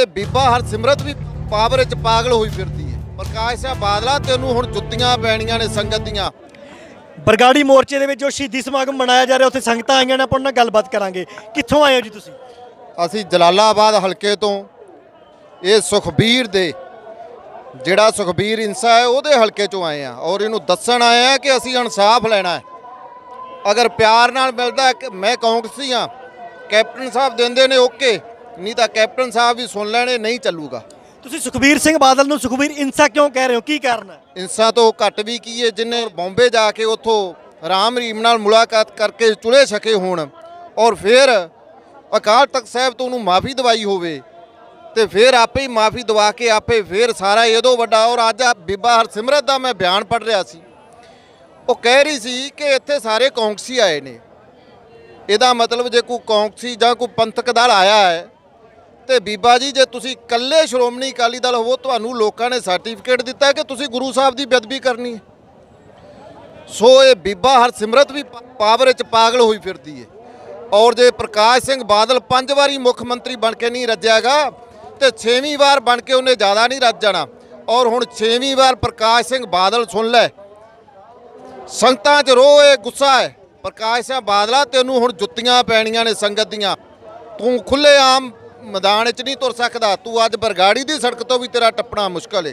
ਤੇ ਬੀਬਾ ਹਰਸਿਮਰਤ ਵੀ ਪਾਵਰ ਵਿੱਚ ਪਾਗਲ ਹੋਈ ਫਿਰਦੀ ਹੈ। ਪ੍ਰਕਾਸ਼ ਸਿੰਘ ਬਾਦਲਾ ਤੈਨੂੰ ਹੁਣ ਜੁੱਤੀਆਂ ਪੈਣੀਆਂ ਨੇ ਸੰਗਤ ਦੀਆਂ। ਬਰਗਾੜੀ ਮੋਰਚੇ ਦੇ ਵਿੱਚ ਜੋ ਸ਼ਹੀਦੀ ਸਮਾਗਮ ਮਨਾਇਆ ਜਾ ਰਿਹਾ ਉੱਥੇ ਸੰਗਤਾਂ ਆਈਆਂ ਨੇ ਆਪਾਂ ਉਹਨਾਂ ਨਾਲ ਗੱਲਬਾਤ ਕਰਾਂਗੇ। ਕਿੱਥੋਂ ਆਏ ਹੋ ਜੀ ਤੁਸੀਂ? ਅਸੀਂ ਜਲਾਲਾਬਾਦ ਹਲਕੇ ਤੋਂ ਇਹ ਸੁਖਬੀਰ ਦੇ ਜਿਹੜਾ ਸੁਖਬੀਰ ਇੰਸਾ ਹੈ ਉਹਦੇ ਹਲਕੇ ਚੋਂ ਆਏ ਆ ਔਰ ਇਹਨੂੰ ਦੱਸਣ ਆਏ ਆ ਕਿ ਅਸੀਂ ਇਨਸਾਫ ਲੈਣਾ ਹੈ। ਅਗਰ ਪਿਆਰ ਨਾਲ ਮਿਲਦਾ ਮੈਂ ਕਾਂਗਰਸੀ ਆ ਕੈਪਟਨ ਸਾਹਿਬ ਦਿੰਦੇ ਨੇ ਓਕੇ। ਨਹੀਂ ਤਾਂ ਕੈਪਟਨ ਸਾਹਿਬ ਵੀ ਸੁਣ ਲੈਣੇ ਨਹੀਂ ਚੱਲੂਗਾ। ਤੁਸੀਂ ਸੁਖਬੀਰ ਸਿੰਘ ਬਾਦਲ ਨੂੰ ਸੁਖਬੀਰ ਇਨਸਾ ਕਿਉਂ ਕਹਿ ਰਹੇ ਹੋ? ਕੀ ਕਾਰਨ ਹੈ? ਇੰਸਾ ਤੋਂ ਘੱਟ ਵੀ ਕੀ ਹੈ ਜਿਨੇ ਬੰਬੇ ਜਾ ਕੇ ਉੱਥੋਂ ਰਾਮ ਰੀਮ ਨਾਲ ਮੁਲਾਕਾਤ ਕਰਕੇ ਚੁਲੇ ਛਕੇ ਹੋਣ ਔਰ ਫਿਰ ਅਕਾਲ ਤਖਤ ਸਾਹਿਬ ਤੋਂ ਉਹਨੂੰ ਮਾਫੀ ਦਵਾਈ ਹੋਵੇ ਤੇ ਫਿਰ ਆਪੇ ਹੀ ਮਾਫੀ ਦਵਾ ਕੇ ਆਪੇ ਫਿਰ ਸਾਰਾ ਇਹਦੋਂ ਵੱਡਾ ਔਰ ਅੱਜ ਬੀਬਾ ਹਰਸਿਮਰਤ ਦਾ ਮੈਂ ਬਿਆਨ ਪੜ੍ਹ ਰਿਹਾ ਸੀ। ਉਹ ਕਹਿ ਰਹੀ ਸੀ ਕਿ ਇੱਥੇ ਸਾਰੇ ਕਾਂਗਰਸੀ ਆਏ ਨੇ। ਇਹਦਾ ਮਤਲਬ ਜੇ ਕੋਈ ਕਾਂਗਰਸੀ ਜਾਂ ਕੋਈ ਪੰਥਕ ਦਲ ਆਇਆ ਹੈ ਤੇ ਬੀਬਾ ਜੀ, ਜੇ ਤੁਸੀਂ ਇਕੱਲੇ ਸ਼੍ਰੋਮਣੀ ਅਕਾਲੀ ਦਲ ਹੋਵੋ, ਤੁਹਾਨੂੰ ਲੋਕਾਂ ਨੇ ਸਰਟੀਫਿਕੇਟ ਦਿੱਤਾ ਕਿ ਤੁਸੀਂ ਗੁਰੂ ਸਾਹਿਬ ਦੀ ਬੇਅਦਬੀ ਕਰਨੀ ਹੈ। ਸੋ ਇਹ ਬੀਬਾ ਹਰਸਿਮਰਤ ਵੀ ਪਾਵਰ ਵਿੱਚ ਪਾਗਲ ਹੋਈ ਫਿਰਦੀ ਹੈ। ਔਰ ਜੇ ਪ੍ਰਕਾਸ਼ ਸਿੰਘ ਬਾਦਲ ਪੰਜ ਵਾਰੀ ਮੁੱਖ ਮੰਤਰੀ ਬਣ ਕੇ ਨਹੀਂ ਰੱਜਿਆਗਾ ਤੇ ਛੇਵੀਂ ਵਾਰ ਬਣ ਕੇ ਉਹਨੇ ਜ਼ਿਆਦਾ ਨਹੀਂ ਰੱਜ ਜਾਣਾ। ਔਰ ਹੁਣ ਛੇਵੀਂ ਵਾਰ ਪ੍ਰਕਾਸ਼ ਸਿੰਘ ਬਾਦਲ ਸੁਣ ਲੈ। ਸੰਗਤਾਂ 'ਚ ਰੋ, ਇਹ ਗੁੱਸਾ ਹੈ। ਪ੍ਰਕਾਸ਼ ਸਿੰਘ ਬਾਦਲਾ ਤੈਨੂੰ ਹੁਣ ਜੁੱਤੀਆਂ ਪੈਣੀਆਂ ਨੇ ਸੰਗਤ ਦੀਆਂ। ਤੂੰ ਖੁੱਲੇ ਆਮ ਮੈਦਾਨ 'ਚ ਨਹੀਂ ਤੁਰ ਸਕਦਾ। ਤੂੰ ਅੱਜ ਬਰਗਾੜੀ ਦੀ ਸੜਕ ਤੋਂ ਵੀ ਤੇਰਾ ਟੱਪਣਾ ਮੁਸ਼ਕਲ ਏ।